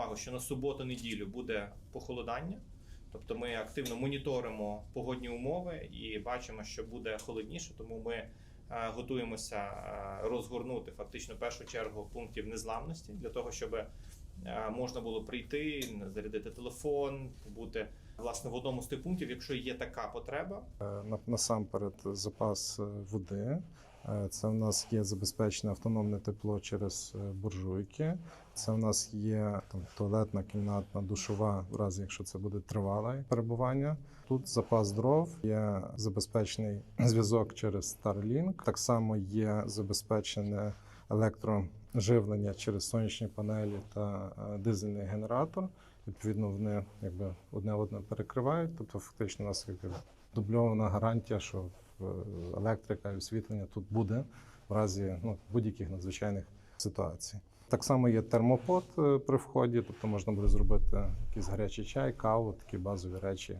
увагу, що на суботу-неділю буде похолодання. Тобто ми активно моніторимо погодні умови і бачимо, що буде холодніше, тому ми е, готуємося е, розгорнути фактично першу чергу пунктів незламності для того, щоб е, можна було прийти, зарядити телефон, бути власне в одному з тих пунктів, якщо є така потреба, Насамперед запас води. Е, Це в нас є забезпечене автономне тепло через е, буржуйки. Це в нас є там туалетна, кімнатна, душова, в разі якщо це буде тривале перебування. Тут запас дров, є забезпечений зв'язок через Starlink. Так само є забезпечене електроживлення через сонячні панелі та е, дизельний генератор. Відповідно, вони якби одне одне перекривають. Тобто, фактично, у нас якби дубльована гарантія, що е, електрика і освітлення тут буде в разі ну, будь-яких надзвичайних ситуацій. Так само є термопод е, при вході, тобто можна буде зробити якийсь гарячий чай, каву, такі базові речі.